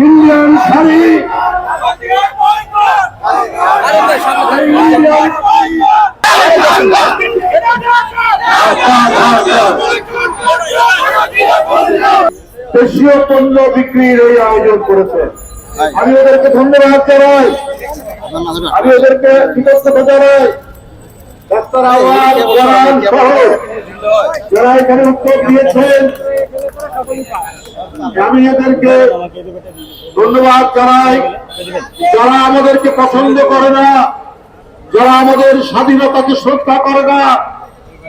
Indian sari. দেশীয় পণ্য বিক্রির এই আয়োজন করেছে। আমি ওদেরকে ধন্যবাদ জানাই। আমি ওদেরকে কৃতজ্ঞতা জানাই। যারা ধন্যবাদ জানাই। যারা আমাদেরকে পছন্দ করে না, যারা আমাদের স্বাধীনতাকে শ্রদ্ধা করে না,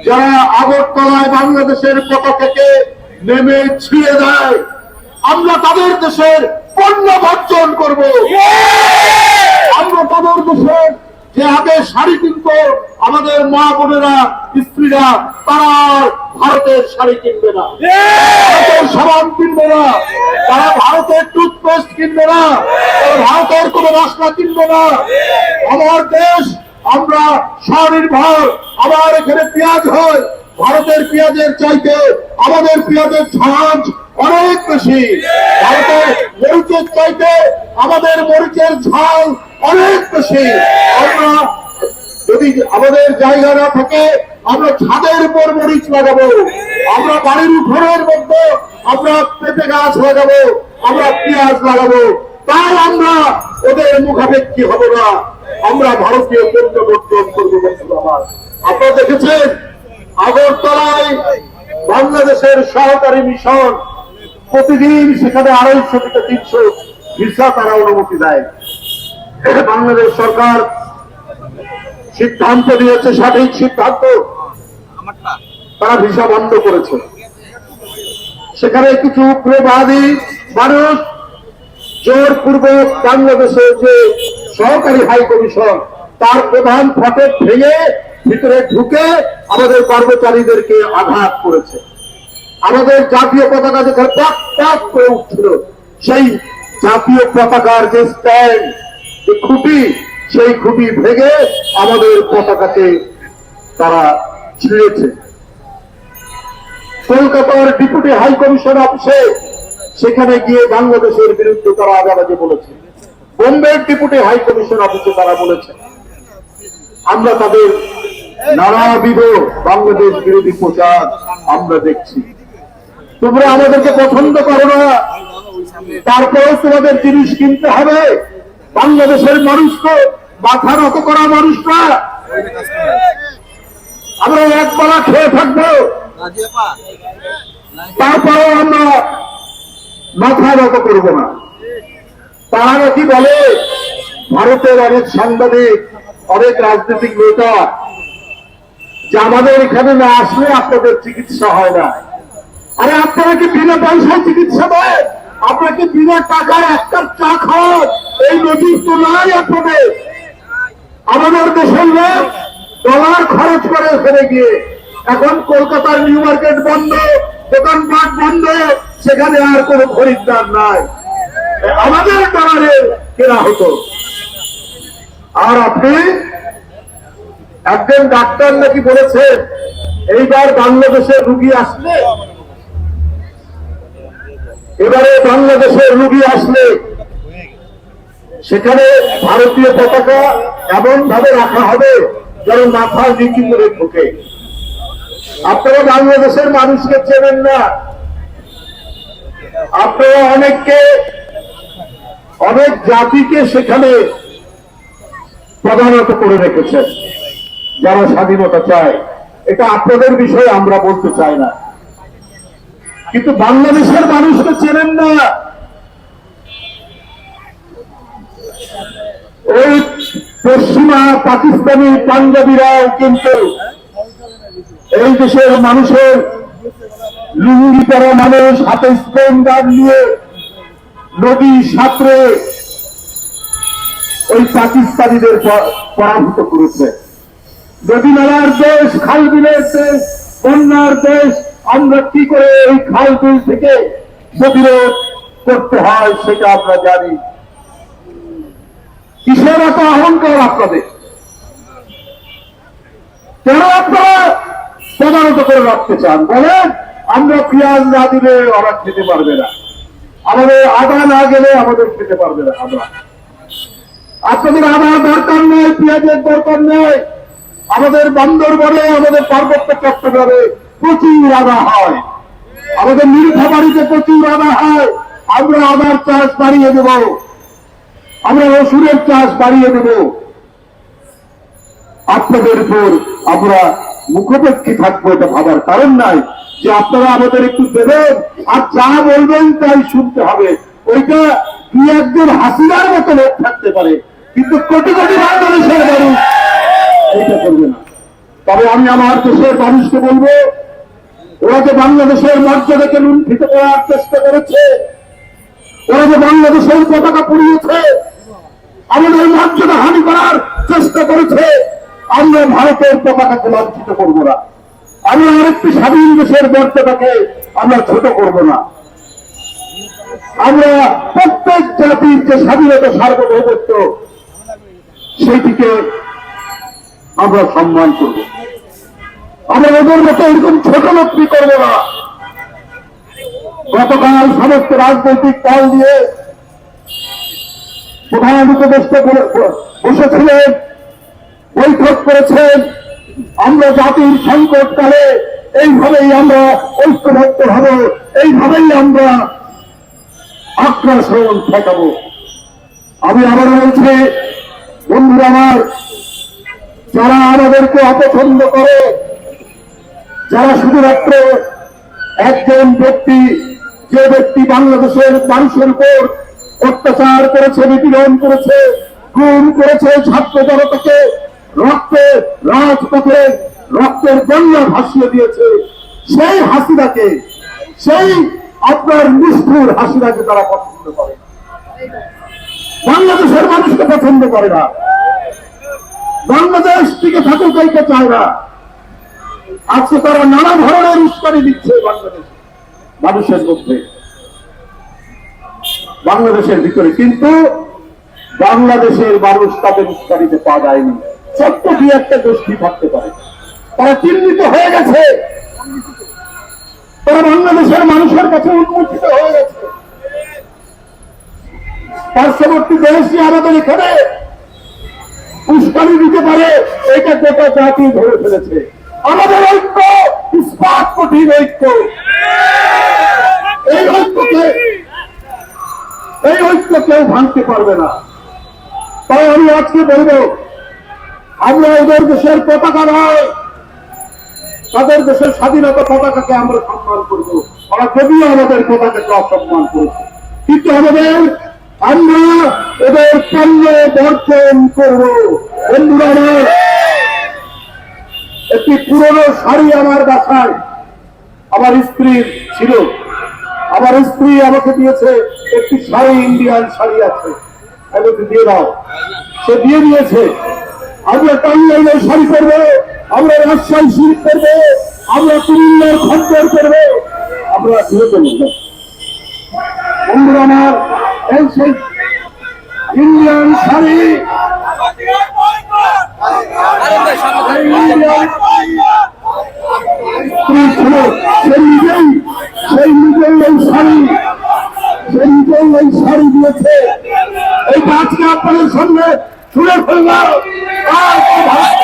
যারা আগরতলায় বাংলাদেশের পতাকাকে নেমে ছিঁড়ে দেয়, আমরা তাদের দেশের পণ্য বর্জন করব। আমরা তাদের দেশের যে আগে শাড়ি কিনতো আমাদের মা বোনেরা, স্ত্রীরা, তারা ভারতের শাড়ি কিনবে না। সাবান কিনবে না। তারা ভারতের টুথপেস্ট কিনবে না। ভারতের কোনো মশলা কিনবে না। আমার দেশ, আমরা স্বনির্ভর। আমার এখানে পেঁয়াজ হয়। ভারতের পেঁয়াজের চাইতে আমাদের পেঁয়াজের ঝাঁঝ অনেক বেশি। ভারতের মরিচের চাইতে আমাদের মরিচের ঝাল অনেক বেশি। আমরা যদি আমাদের জায়গা না থাকে, আমরা ছাদের উপর মরিচ লাগাবো। আমরা বাড়ির উঠোনের মধ্যে আমরা পেঁপে গাছ লাগাবো, আমরা পেঁয়াজ লাগাবো। তাই আমরা ওদের মুখাপেক্ষি হব না। আমরা ভারতীয় পণ্য বর্জন করব আপনারা দেখেছেন, আগরতলায় বাংলাদেশের সহকারী মিশন প্রতিদিন সেখানে আড়াইশো থেকে তিনশো ভিসা তারা অনুমতি দেয়। বাংলাদেশ সরকার সিদ্ধান্ত নিয়েছে, সঠিক সিদ্ধান্ত। তারা ভিসা বন্ধ করেছে। সেখানে কিছু উগ্রবাদী মানুষ জোরপূর্বক বাংলাদেশের যে সহকারী হাই কমিশন, তার প্রধান ফটক ভেঙে ভিতরে ঢুকে আমাদের কর্মচারীদেরকে আঘাত করেছে। আমাদের জাতীয় পতাকা যেখানে পাক পাক করে উঠছিল, সেই জাতীয় পতাকার যে স্ট্যান্ড যে খুঁটি, সেই খুঁটি ভেঙে আমাদের পতাকাকে তারা ছিঁড়েছে। কলকাতার ডেপুটি হাই কমিশন অফিসে সেখানে গিয়ে বাংলাদেশের বিরুদ্ধে তারা আগাবাজে বলেছে। বোম্বের ডেপুটি হাই কমিশন অফিসে তারা বলেছে, আমরা তাদের নানাবিধ বাংলাদেশ বিরোধী প্রচার আমরা দেখছি। তোমরা আমাদেরকে পছন্দ করো না। তারপরেও তোমাদের জিনিস কিনতে হবে। বাংলাদেশের মানুষ তো মাথা নত করা মানুষ না। আমরা এক বেলা খেয়ে থাকব। তারপরেও আমরা মাথা নত করব না। তারা নাকি বলে? ভারতের অনেক সাংবাদিক, অনেক রাজনৈতিক নেতা, যে আমাদের এখানে না আসলে আপনাদের চিকিৎসা হয় না। আরে আপনারা কি বিনা পয়সায় চিকিৎসা দেয় আপনাকে বিনা টাকায় একটা চা খাওয়ান এই নজির তো নাই আপনাদের। আমাদের দেশের লোক ডলার খরচ করে এখানে গিয়ে। এখন কলকাতার নিউ মার্কেট বন্ধ, দোকানপাট বন্ধ, সেখানে আর কোনো খরিদ্দার নাই। আমাদের ডলারে কেনা হতো। আর আপনি একজন ডাক্তার নাকি বলেছেন, এইবার বাংলাদেশের রুগী আসলে এবারে বাংলাদেশের রুগী আসলে সেখানে ভারতীয় পতাকা এমন ভাবে রাখা হবে যেন মাথার নিচু করে ঢোকে। আপনারা বাংলাদেশের মানুষকে চেনেন না। আপনারা অনেককে, অনেক জাতিকে সেখানে প্রধানত করে রেখেছেন, যারা স্বাধীনতা চায়। এটা আপনাদের বিষয়ে আমরা বলতে চাই না। কিন্তু বাংলাদেশের মানুষকে চেনেন না। ওই পশ্চিমা পাকিস্তানি পাঞ্জাবিরাও কিন্তু এই দেশের মানুষের লুঙ্গি পরা মানুষ, হাতে স্পেন গার্ড নিয়ে নদী সাঁতরে ওই পাকিস্তানিদের পরাভূত করেছে। নদী নালার দেশ, খাল বিলের দেশ, বন্যার দেশ আমরা কি করে এই খাল বিল থেকে প্রতিরোধ করতে হয় সেটা আমরা জানি। কিসের এত অহংকার আপনাদের? কেন আপনারা তদারত করে রাখতে চান? বলেন, আমরা পেঁয়াজ না দিলে ওরা খেতে পারবে না। আমাদের আদা না গেলে আমাদের খেতে পারবে না আমরা। আপনাদের আদার দরকার নেই, পেঁয়াজের দরকার নেই। আমাদের বান্দরবনে আমাদের পার্বত্য চট্টগ্রামে প্রচুর আদা হয়। আমাদের নীলফামারিতে প্রচুর আদা হয়। আমরা আদার চাষ বাড়িয়ে দেব। আমরা রসুনের চাষ বাড়িয়ে দেব। আপনাদের উপর আমরা মুখোপেক্ষী থাকব এটা ভাবার কারণ নাই যে আপনারা আমাদের একটু দেবেন আর যা বলবেন তাই শুনতে হবে। ওইটা দুই একজন হাসিনার মতো লোক থাকতে পারে, কিন্তু কোটি কোটি বাংলাদেশের মানুষ এইটা করবে না। তবে আমি আমার দেশের মানুষকে বলব ওরা যে বাংলাদেশের মর্যাদাকে লুণ্ঠিত করার চেষ্টা করেছে, ওরা যে বাংলাদেশের পতাকা পুড়িয়েছে, আমাদের মর্যাদা হানি করার চেষ্টা করেছে, আমরা ভারতের পতাকাকে লাঞ্ছিত করব না। আমরা আরেকটি স্বাধীন দেশের মর্যাদাকে আমরা ছোট করব না। আমরা প্রত্যেক জাতির যে স্বাধীনতা, সার্বভৌমত্ব, সেইটিকে আমরা সম্মান করব। আমরা ওদের মতো এরকম ছোট লোকটি করব না? গতকাল সমস্ত রাজনৈতিক দল দিয়ে প্রধান উপদেষ্টা বসেছিলেন, বৈঠক করেছেন। আমরা জাতির সংকটকালে এইভাবেই আমরা ঐক্যবদ্ধ হব, এইভাবেই আমরা আগ্রাসন ঠেকাবো। আমি আবার বলছি, বন্ধুরা আমার, যারা আমাদেরকে অপছন্দ করে যারা শুধুমাত্র একজন ব্যক্তি, যে ব্যক্তি বাংলাদেশের মানুষের উপর অত্যাচার করেছে, নিপীড়ন করেছে, গুম করেছে ছাত্র জনতাকে, রক্তে, রাজপথে রক্তের বন্যা ভাসিয়ে দিয়েছে। সেই হাসিনাকে, সেই আপনার নিষ্ঠুর হাসিনাকে তারা পছন্দ করে। বাংলাদেশের মানুষকে পছন্দ করে না। বাংলাদেশ টিকে থাকুক চায় না। আজকে তারা নানা ধরনের উস্কানি দিচ্ছে বাংলাদেশ। মানুষের মধ্যে। বাংলাদেশের ভিতরে কিন্তু বাংলাদেশের মানুষ তাদের উস্কানিতে পা দেয়নি। ছোট্ট কি একটা গোষ্ঠী থাকতে পারে? তারা চিহ্নিত হয়ে গেছে। তারা বাংলাদেশের মানুষের কাছে উন্মোচিত হয়ে গেছে। পার্শ্ববর্তী দেশই আমাদের এখানে উস্কানি দিতে পারে, এটা গোটা জাতি ধরে ফেলেছে। আমাদের ঐক্য, ইস্পাত কঠিন ঐক্য। এই ঐক্যকে, এই ঐক্য কেউ ভাঙতে পারবে না। তাই আমি আজকে বলব, আমরা ওদের দেশের পতাকা নয়, তাদের দেশের স্বাধীনতা পতাকাকে আমরা সম্মান করব। ওরা যদিও আমাদের পতাকাকে অসম্মান করেছে। কিন্তু আমাদের, আমরা এদের পণ্য বর্জন করব। বন্ধুরা একটি পুরনো শাড়ি আমার বাসায়। আমার স্ত্রীর ছিল। আমার স্ত্রী আমাকে দিয়েছে একটি শাড়ি, ইন্ডিয়ান শাড়ি আছে। দিয়ে দাও। সে দিয়ে দিয়েছে। আমরা টাঙ্গাইলের শাড়ি করব আমরা রাজশাহী শিল্প করব আমরা কুমিল্লার খন্দর করব আমরা ধীরে করব বন্ধুরা আমার ইন্ডিয়ান শাড়ি এই ইন্ডিয়ান স্ত্রী ছিল সে নিজেই সেই নিজেই এই শাড়ি সে নিজেই এই শাড়ি দিয়েছে এই কাজকে আপনাদের সামনে ছুড়ে ফেললাম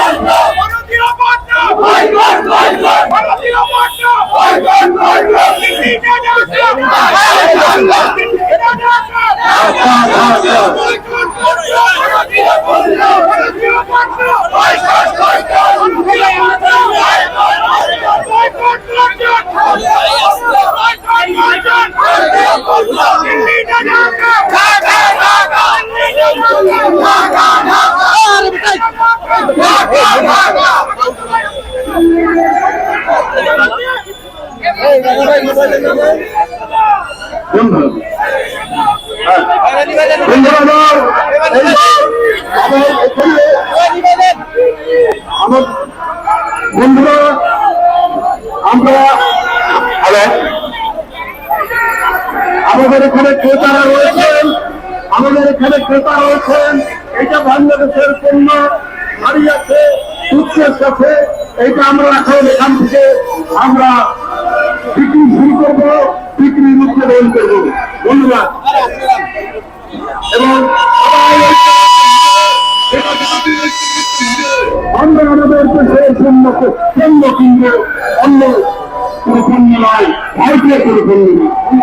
আমাদের এখানে ক্রেতারা রয়েছেন আমাদের এখানে ক্রেতা রয়েছেন। এটা বাংলাদেশের পণ্য গাড়ি আছে উচ্চের সাথে। এটা আমরা এখন এখান থেকে আমরা বিক্রি শুরু করব, বিক্রি উৎপাদন করব। ধন্যবাদ এবং আমরা আমাদের দেশের পণ্য পণ্য কিনবো অন্য কোনো পণ্য নয় ভারতীয় কোনো পণ্য নয়